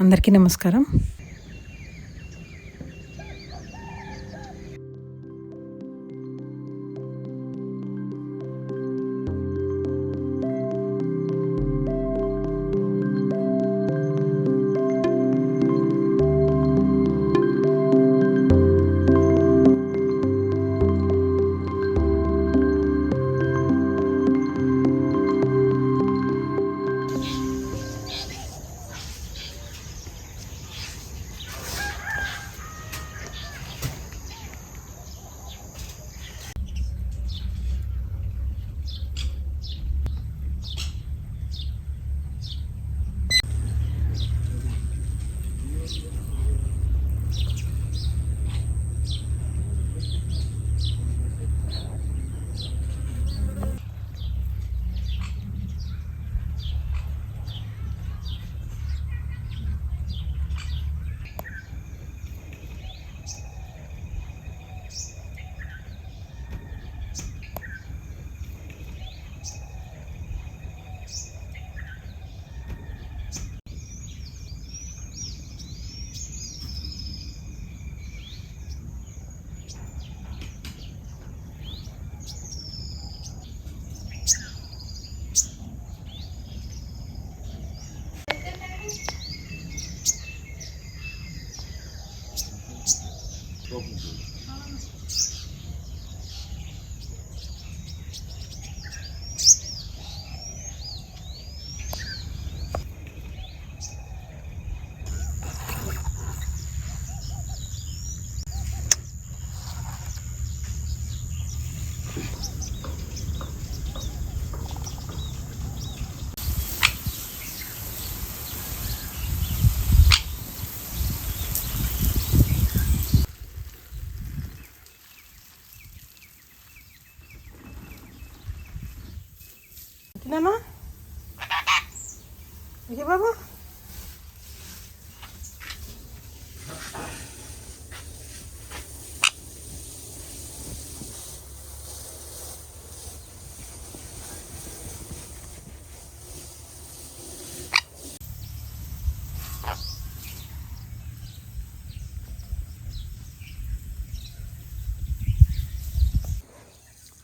అందరికీ నమస్కారం.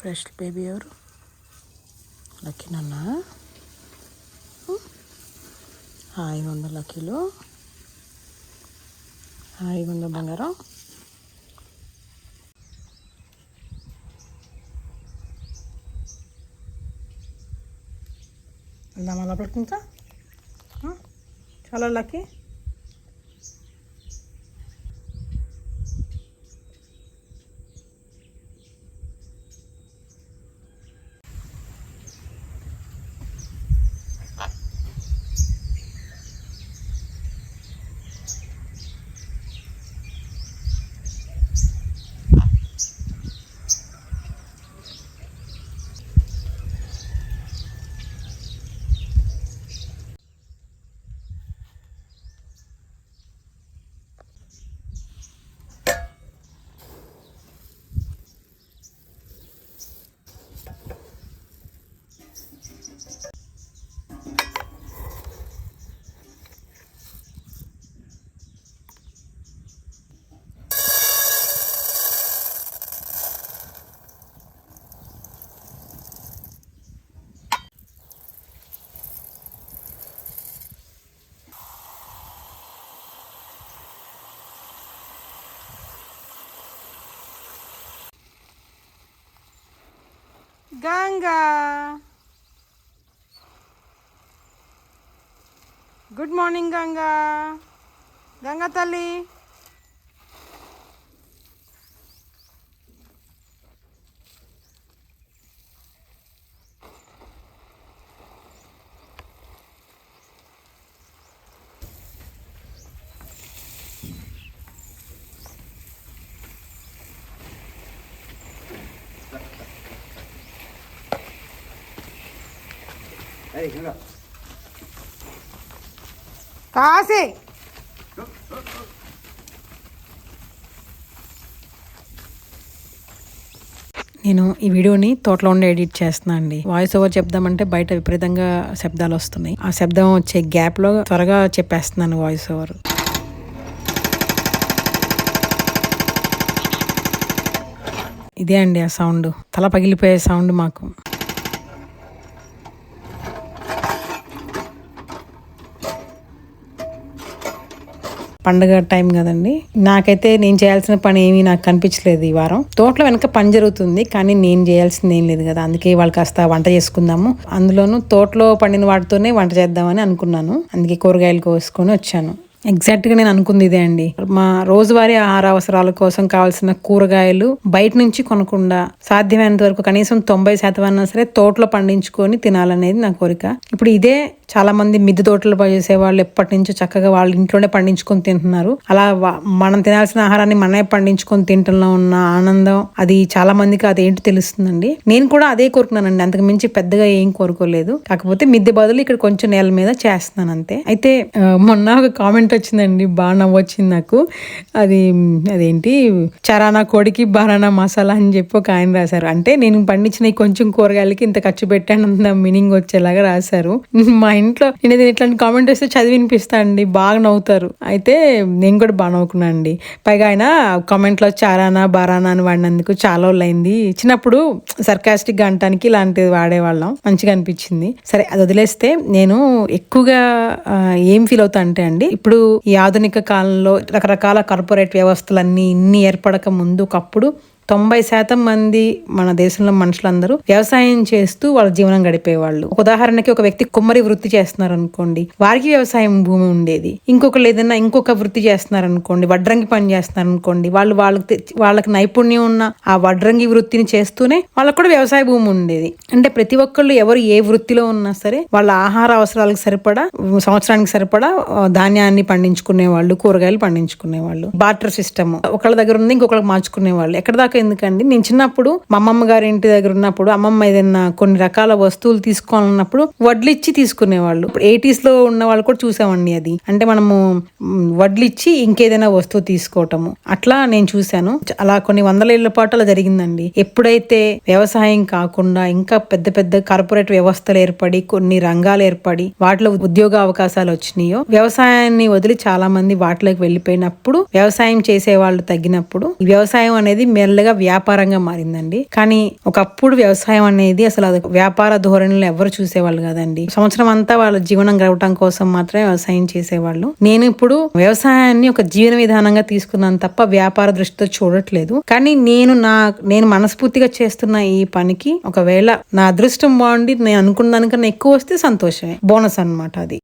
Special baby ఎవరు? లక్కీ నాన్న హాయిగా ఉందా లక్కీలు. హాయిగా ఉందా బంగారం. వెళ్దామా లోపలికి ఇంకా? Hmm? చాలా lucky Ganga good morning Ganga Ganga తల్లి కాసే నేను ఈ వీడియోని తోటలో ఉండి ఎడిట్ చేస్తున్నా అండి. వాయిస్ ఓవర్ చెప్దామంటే బయట విపరీతంగా శబ్దాలు వస్తున్నాయి. ఆ శబ్దం వచ్చే గ్యాప్లో త్వరగా చెప్పేస్తున్నాను వాయిస్ ఓవర్ ఇదే అండి ఆ సౌండ్ తల పగిలిపోయే సౌండ్ మాకు. పండగ టైం కదండి. నాకైతే నేను చేయాల్సిన పని ఏమీ నాకు కనిపించలేదు ఈ వారం. తోటలో వెనక పని జరుగుతుంది కానీ నేను చేయాల్సింది ఏం లేదు కదా. అందుకే వాళ్ళు కాస్త వంట చేసుకుందాము. అందులోనూ తోటలో పండిన వాటితోనే వంట చేద్దామని అనుకున్నాను. అందుకే కూరగాయలు కోసుకొని వచ్చాను. ఎగ్జాక్ట్గా నేను అనుకుంది ఇదే అండి. మా రోజువారీ ఆహార అవసరాల కోసం కావాల్సిన కూరగాయలు బయట నుంచి కొనకుండా సాధ్యమైనంత వరకు కనీసం తొంభై శాతం అన్నా సరే తోటలో పండించుకొని తినాలనేది నా కోరిక. ఇప్పుడు ఇదే చాలా మంది మిద్దె తోటలు చేసే వాళ్ళు ఎప్పటి నుంచో చక్కగా వాళ్ళ ఇంట్లోనే పండించుకొని తింటున్నారు. అలా మనం తినాల్సిన ఆహారాన్ని మనమే పండించుకొని తింటంలో ఉన్న ఆనందం అది చాలా మందికి అదేంటి తెలుస్తుందండి. నేను కూడా అదే కోరుకున్నానండి. అంతకు మించి పెద్దగా ఏం కోరుకోలేదు. కాకపోతే మిద్దె బదులు ఇక్కడ కొంచెం నేల మీద చేస్తున్నాను అంతే. అయితే మొన్న ఒక కామెంట్ వచ్చిందండి. బాగా నవ్వొచ్చింది నాకు. అది అదేంటి? చరానా కోడికి బారానా మసాలా అని చెప్పి ఒక ఆయన రాశారు. అంటే నేను పండించిన కొంచెం కూరగాయలకి ఇంత ఖర్చు పెట్టాను మీనింగ్ వచ్చేలాగా రాశారు. మా ఇంట్లో నేను ఇట్లాంటి కామెంట్ వస్తే చదివి వినిపిస్తా అండి. బాగా నవ్వుతారు. అయితే నేను కూడా బాగా నవ్వుకున్నాను అండి. పైగా ఆయన కామెంట్లో చారానా బారానా అని వాడినందుకు చాలా రోజులు అయింది చిన్నప్పుడు సర్కాస్టిక్గా అంటానికి ఇలాంటిది వాడేవాళ్ళం. మంచిగా అనిపించింది. సరే అది వదిలేస్తే నేను ఎక్కువగా ఏం ఫీల్ అవుతా అంటే అండి ఇప్పుడు ఈ ఆధునిక కాలంలో రకరకాల కార్పొరేట్ వ్యవస్థలన్నీ ఇన్ని ఏర్పడక ముందు ఒకప్పుడు తొంభై శాతం మంది మన దేశంలో మనుషులందరూ వ్యవసాయం చేస్తూ వాళ్ళ జీవనం గడిపేవాళ్ళు. ఒక ఉదాహరణకి ఒక వ్యక్తి కుమ్మరి వృత్తి చేస్తున్నారు అనుకోండి వారికి వ్యవసాయం భూమి ఉండేది. ఇంకొకరు ఏదైనా ఇంకొక వృత్తి చేస్తున్నారు అనుకోండి వడ్రంగి పని చేస్తున్నారు అనుకోండి వాళ్ళు వాళ్ళకి వాళ్ళకి నైపుణ్యం ఉన్న ఆ వడ్రంగి వృత్తిని చేస్తూనే వాళ్ళకు కూడా వ్యవసాయ భూమి ఉండేది. అంటే ప్రతి ఒక్కళ్ళు ఎవరు ఏ వృత్తిలో ఉన్నా సరే వాళ్ళ ఆహార అవసరాలకు సరిపడా సంవత్సరానికి సరిపడా ధాన్యాన్ని పండించుకునే వాళ్ళు కూరగాయలు పండించుకునే వాళ్ళు బార్టర్ సిస్టమ్. ఒకళ్ళ దగ్గర ఉంది ఇంకొకళ్ళకి మార్చుకునే వాళ్ళు ఎక్కడ దాకా ఎందుకండి? నేను చిన్నప్పుడు మా అమ్మమ్మ గారి ఇంటి దగ్గర ఉన్నప్పుడు అమ్మమ్మ ఏదైనా కొన్ని రకాల వస్తువులు తీసుకోవాలన్నప్పుడు వడ్లు ఇచ్చి తీసుకునేవాళ్ళు. ఇప్పుడు ఎయిటీస్లో ఉన్న వాళ్ళు కూడా చూసామండి అది. అంటే మనము వడ్లు ఇచ్చి ఇంకేదైనా వస్తువు తీసుకోవటము. అట్లా నేను చూశాను. అలా కొన్ని వందల ఏళ్ళ పాటు అలా జరిగిందండి. ఎప్పుడైతే వ్యవసాయం కాకుండా ఇంకా పెద్ద పెద్ద కార్పొరేట్ వ్యవస్థలు ఏర్పడి కొన్ని రంగాలు ఏర్పడి వాటిలో ఉద్యోగ అవకాశాలు వచ్చినాయో వ్యవసాయాన్ని వదిలి చాలా మంది వాటిలోకి వెళ్ళిపోయినప్పుడు వ్యవసాయం చేసే వాళ్ళు తగ్గినప్పుడు వ్యవసాయం అనేది మెల్లగా వ్యాపారంగా మారిందండి. కానీ ఒకప్పుడు వ్యవసాయం అనేది అసలు అది వ్యాపార ధోరణిలో ఎవరు చూసేవాళ్ళు కదండి. సంవత్సరం అంతా వాళ్ళ జీవనం గడవటం కోసం మాత్రమే వ్యవసాయం చేసేవాళ్ళు. నేను ఇప్పుడు వ్యవసాయాన్ని ఒక జీవన విధానంగా తీసుకున్నాను తప్ప వ్యాపార దృష్టితో చూడట్లేదు. కానీ నేను నా నేను మనస్ఫూర్తిగా చేస్తున్న ఈ పనికి ఒకవేళ నా అదృష్టం బాగుండి నేను అనుకున్న దానికన్నా ఎక్కువ వస్తే సంతోషమే. బోనస్ అనమాట అది.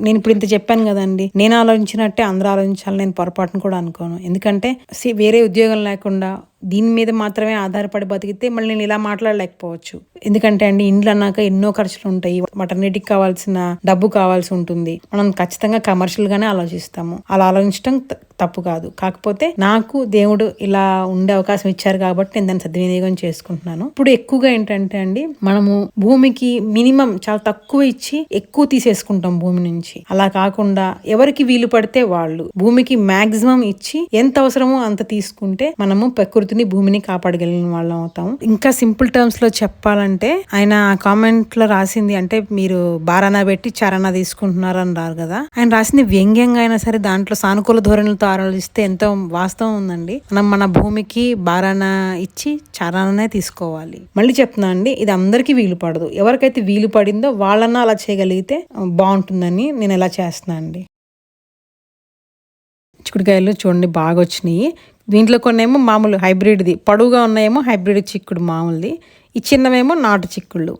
నేను ఇప్పుడు ఇంత చెప్పాను కదండి. నేను ఆలోచించినట్టే అందరూ ఆలోచించాలని నేను పొరపాటును కూడా అనుకోను. ఎందుకంటే వేరే ఉద్యోగం లేకుండా దీని మీద మాత్రమే ఆధారపడి బతికితే మళ్ళీ నేను ఇలా మాట్లాడలేకపోవచ్చు. ఎందుకంటే అండి ఇండ్లు అన్నాక ఎన్నో ఖర్చులు ఉంటాయి. వాటన్నిటికి కావాల్సిన డబ్బు కావాల్సి ఉంటుంది. మనం ఖచ్చితంగా కమర్షియల్ గానే ఆలోచిస్తాము. అలా ఆలోచించడం త- తప్పు కాదు. కాకపోతే నాకు దేవుడు ఇలా ఉండే అవకాశం ఇచ్చారు కాబట్టి నేను దాన్ని సద్వినియోగం చేసుకుంటున్నాను. ఇప్పుడు ఎక్కువగా ఏంటంటే అండి మనము భూమికి మినిమం చాలా తక్కువ ఇచ్చి ఎక్కువ తీసేసుకుంటాం భూమి నుంచి. అలా కాకుండా ఎవరికి వీలు పడితే వాళ్ళు. భూమికి మాక్సిమం ఇచ్చి ఎంత అవసరమో అంత తీసుకుంటే మనము ప్రకృతి ప్రకృతిని భూమిని కాపాడగలిగిన వాళ్ళం అవుతాం ఇంకా సింపుల్ టర్మ్స్లో చెప్పాలంటే ఆయన కామెంట్లో రాసింది అంటే మీరు బారానా పెట్టి చరణా తీసుకుంటున్నారు అని రారు కదా. ఆయన రాసింది వ్యంగ్యంగా అయినా సరే దాంట్లో సానుకూల ధోరణులతో ఆలోచిస్తే ఎంతో వాస్తవం ఉందండి. మనం మన భూమికి బారానా ఇచ్చి చారాననే తీసుకోవాలి. మళ్ళీ చెప్తున్నా అండి ఇది అందరికీ వీలు పడదు. ఎవరికైతే వీలు పడిందో వాళ్ళన్నా అలా చేయగలిగితే బాగుంటుందని నేను ఎలా చేస్తున్నా అండి. చిక్కుడుకాయలు చూడండి బాగా వచ్చినాయి. దీంట్లో కొన్ని ఏమో మామూలు హైబ్రిడ్ది పొడవుగా ఉన్నాయేమో హైబ్రిడ్ చిక్కుడు మామూలుది. ఈ చిన్నవేమో నాటు చిక్కుళ్ళు.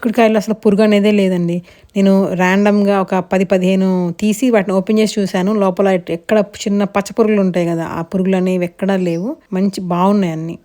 చిక్కుడుకాయలు అసలు పురుగు అనేదే లేదండి. నేను ర్యాండమ్గా ఒక పది పదిహేను తీసి వాటిని ఓపెన్ చేసి చూశాను. లోపల ఎక్కడ చిన్న పచ్చ పురుగులు ఉంటాయి కదా ఆ పురుగులు అనేవి ఎక్కడా లేవు. మంచి బాగున్నాయి అన్నీ.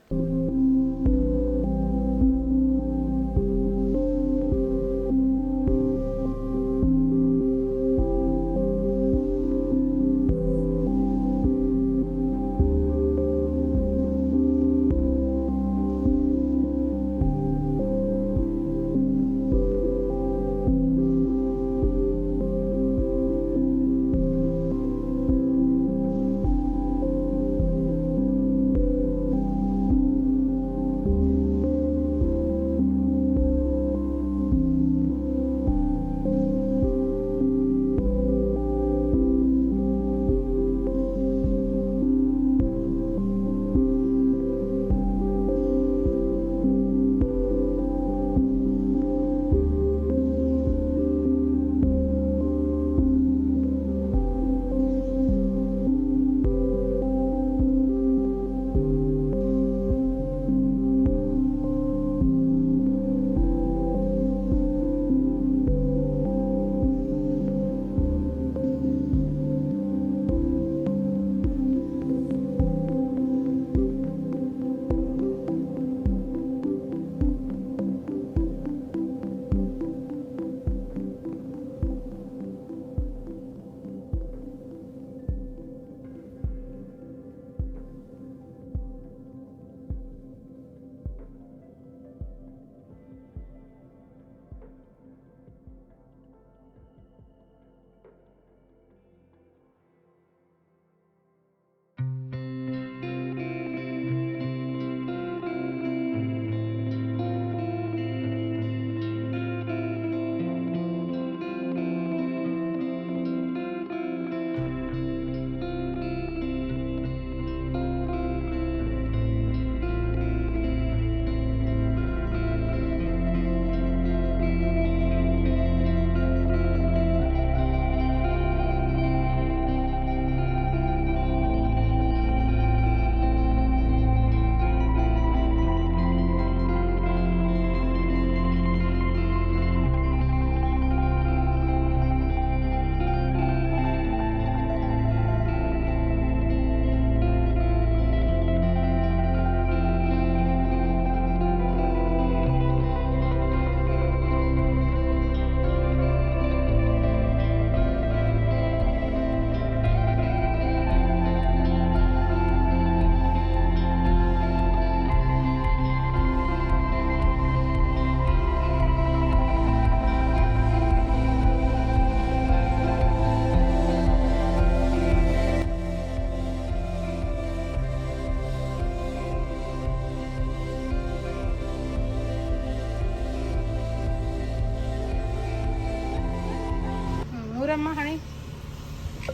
చూడమ్మా హనీ.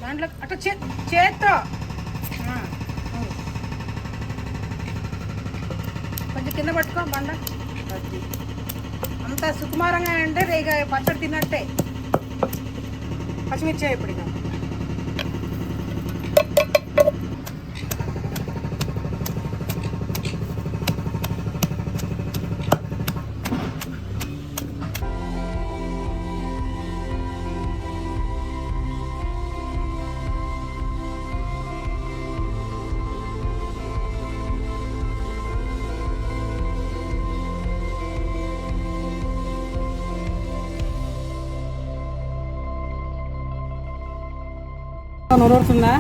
దాంట్లో అట్లా చే చేత్తో. కొంచెం కింద పట్టుకో బండ. అంత సుకుమారంగా అంటే ఇక పచ్చడి తిన్నట్టే. పచ్చిమిర్చి ఇప్పుడు నూరుతుందా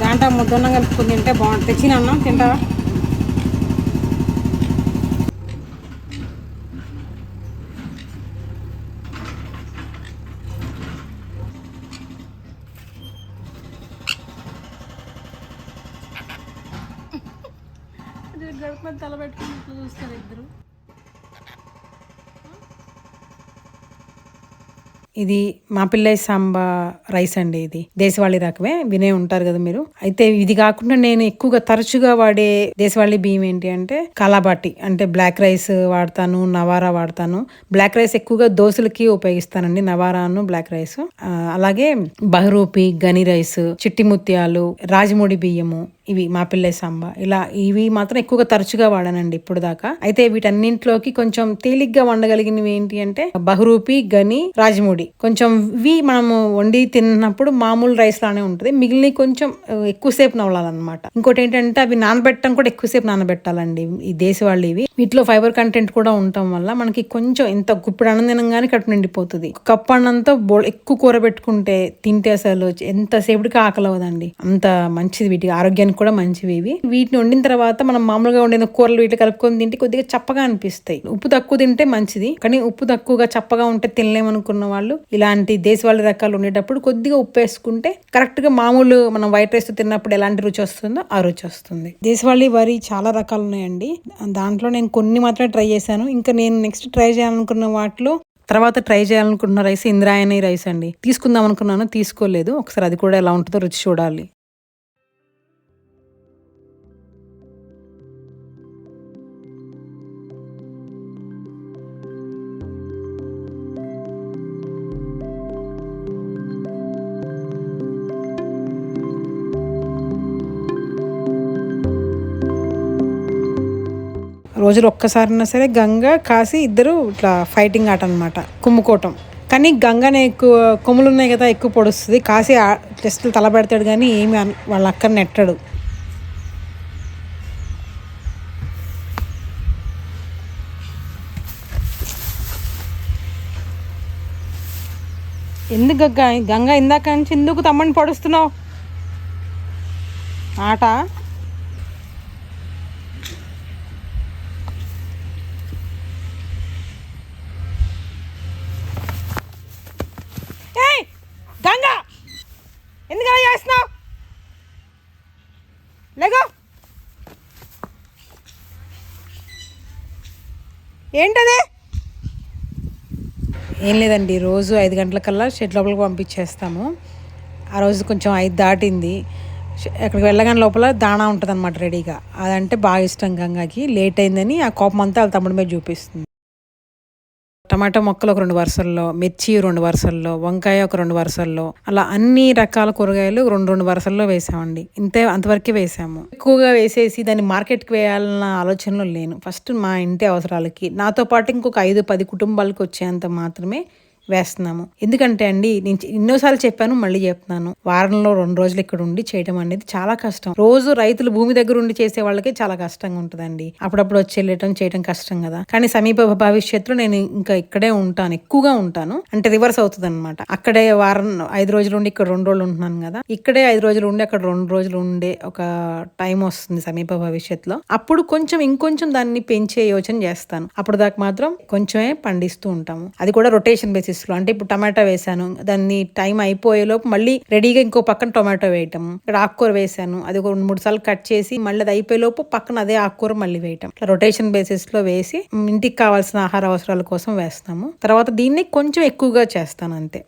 దాంట్లో ముద్దన్నం కలుపుకుని తింటే బాగుంటుంది. తెచ్చిన అన్నం? తింటావా గడుపు తల పెట్టుకుని చూస్తారు ఇద్దరు ఇది మా పిల్లయ్య సాంబా రైస్ అండి ఇది. దేశవాళీ రకమే వినే ఉంటారు కదా మీరు. అయితే ఇది కాకుండా నేను ఎక్కువగా తరచుగా వాడే దేశవాళీ బియ్యం ఏంటి అంటే కలాబాటి అంటే బ్లాక్ రైస్ వాడతాను నవారా వాడతాను. బ్లాక్ రైస్ ఎక్కువగా దోశలకి ఉపయోగిస్తానండి నవారాను బ్లాక్ రైస్. అలాగే బహరూపి గని రైస్ చిట్టి ముత్యాలు రాజమూడి బియ్యము ఇవి మా పిల్లై సాంబ. ఇలా ఇవి మాత్రం ఎక్కువగా తరచుగా వాడానండి ఇప్పుడు దాకా అయితే వీటన్నింటిలోకి కొంచెం తేలిగ్గా వండగలిగినవి ఏంటి అంటే బహురూపి గని రాజముడి కొంచెం ఇవి మనము వండి తిన్నప్పుడు మామూలు రైస్ లానే ఉంటుంది. మిగిలిన కొంచెం ఎక్కువసేపు నవలాలన్నమాట. ఇంకోటి ఏంటంటే అవి నానబెట్టడం కూడా ఎక్కువసేపు నానబెట్టాలండి. ఈ దేశవాళ్ళు ఇవి. వీటిలో ఫైబర్ కంటెంట్ కూడా ఉండటం వల్ల మనకి కొంచెం ఇంత గుప్పుడు అన్నం తినంగానే కడుపు నిండిపోతుంది. కప్పు అన్నంతో బో ఎక్కువ కూర పెట్టుకుంటే తింటే అసలు ఎంతసేపటికి ఆకలి అవదండి అంత మంచిది వీటికి. ఆరోగ్యానికి కూడా మంచివి ఇవి. వీటిని వండిన తర్వాత మనం మామూలుగా వండిన కూరలు వీటిని కలుపుకొని తింటే కొద్దిగా చప్పగా అనిపిస్తాయి. ఉప్పు తక్కువ తింటే మంచిది. కానీ ఉప్పు తక్కువగా చప్పగా ఉంటే తినలేమనుకున్న వాళ్ళు ఇలాంటి దేశవాళీ రకాలు ఉండేటప్పుడు కొద్దిగా ఉప్పు వేసుకుంటే కరెక్ట్గా మామూలు మనం వైట్ రైస్ తిన్నప్పుడు ఎలాంటి రుచి వస్తుందో ఆ రుచి వస్తుంది. దేశవాళీ వరి చాలా రకాలు ఉన్నాయండి. దాంట్లో నేను కొన్ని మాత్రమే ట్రై చేశాను. ఇంకా నేను నెక్స్ట్ ట్రై చేయాలనుకున్న వాటిలో తర్వాత ట్రై చేయాలనుకుంటున్న రైస్ ఇంద్రాయణి రైస్ అండి. తీసుకుందాం అనుకున్నాను తీసుకోలేదు. ఒకసారి అది కూడా ఎలా ఉంటుందో రుచి చూడాలి. రోజులు ఒక్కసారైనా సరే గంగ కాసి ఇద్దరు ఇట్లా ఫైటింగ్ ఆట అనమాట కుమ్ముకోవటం కానీ గంగనే ఎక్కువ కొమ్ములు ఉన్నాయి కదా ఎక్కువ పొడుస్తుంది. కాసి టెస్టులు తలబెడతాడు కానీ ఏమి వాళ్ళ అక్కడ నెట్టడు. ఎందుకు గంగ? ఇందాక నుంచి ఎందుకు తమ్మని పొడుస్తున్నావు? ఆట? ఎందుకు అలా చేస్తున్నావు? లేగో. ఏంటది? ఏం లేదండి రోజు ఐదు గంటలకల్లా షెడ్ లోపలికి పంపించేస్తాము. ఆ రోజు కొంచెం ఐదు దాటింది. అక్కడికి వెళ్ళగానే లోపల దాణా ఉంటుంది అనమాట రెడీగా. అదంటే బాగా ఇష్టం గంగాకి. లేట్ అయిందని ఆ కోపం అంతా వాళ్ళ తమ్ముడి మీద చూపిస్తుంది. టమాటా మొక్కలు ఒక రెండు వరుసల్లో మిర్చి రెండు వరుసల్లో వంకాయ ఒక రెండు వరుసల్లో అలా అన్ని రకాల కూరగాయలు రెండు రెండు వరుసల్లో వేసామండి. ఇంతే అంతవరకే వేసాము. ఎక్కువగా వేసేసి దాన్ని మార్కెట్కి వేయాలన్న ఆలోచనలో లేను. ఫస్ట్ మా ఇంటి అవసరాలకి. నాతో పాటు ఇంకొక ఐదు పది కుటుంబాలకు వచ్చేంత మాత్రమే వేస్తున్నాము. ఎందుకంటే అండి నేను ఎన్నోసార్లు చెప్పాను మళ్ళీ చెప్తున్నాను. వారంలో రెండు రోజులు ఇక్కడ ఉండి చేయడం అనేది చాలా కష్టం. రోజు రైతులు భూమి దగ్గర ఉండి చేసే వాళ్ళకి చాలా కష్టంగా ఉంటుందండి. అప్పుడప్పుడు వచ్చి వెళ్ళటం చేయడం కష్టం కదా. కానీ సమీప భవిష్యత్తులో నేను ఇంకా ఇక్కడే ఉంటాను ఎక్కువగా ఉంటాను. అంటే రివర్స్ అవుతుంది అనమాట అక్కడే వారం ఐదు రోజులు ఉండి ఇక్కడ రెండు రోజులు ఉంటున్నాను కదా. ఇక్కడే ఐదు రోజులు ఉండి అక్కడ రెండు రోజులు ఉండే ఒక టైం వస్తుంది సమీప భవిష్యత్తులో. అప్పుడు కొంచెం ఇంకొంచెం దాన్ని పెంచే యోచన చేస్తాను. అప్పుడు దాకా మాత్రం కొంచెమే పండిస్తూ ఉంటాము. అది కూడా రొటేషన్ బేసిస్ లో అంటే ఇప్పుడు టమాటా వేసాను. దాన్ని టైం అయిపోయేలోపు మళ్ళీ రెడీగా ఇంకో పక్కన టొమాటో వేయటం. ఇక్కడ ఆకుకూర వేసాను. అది ఒక రెండు మూడు సార్లు కట్ చేసి మళ్ళీ అది అయిపోయేలోపు పక్కన అదే ఆకుకూర మళ్ళీ వేయటం. ఇట్లా రొటేషన్ బేసిస్లో వేసి ఇంటికి కావాల్సిన ఆహార అవసరాల కోసం వేస్తాము. తర్వాత దీన్ని కొంచెం ఎక్కువగా చేస్తాను అంతే.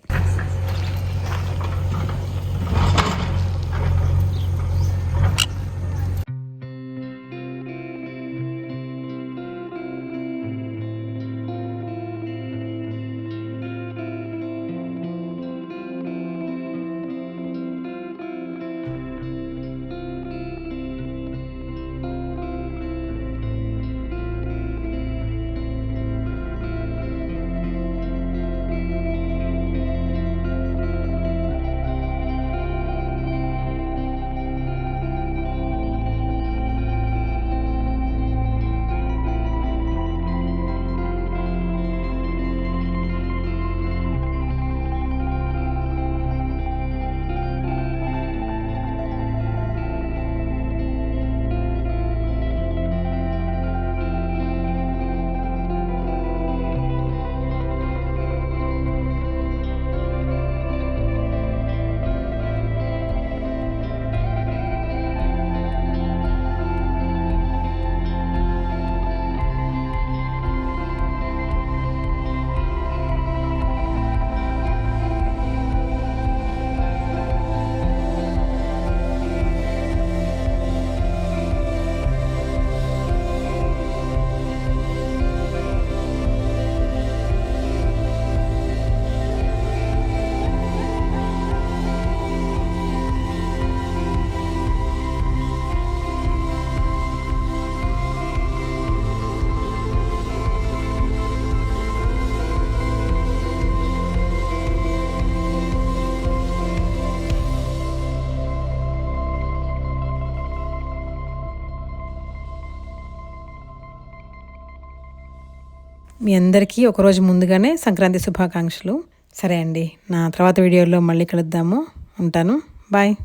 మీ అందరికీ ఒకరోజు ముందుగానే సంక్రాంతి శుభాకాంక్షలు. సరే అండి నా తర్వాత వీడియోలో మళ్ళీ కలుద్దాము. ఉంటాను. బాయ్.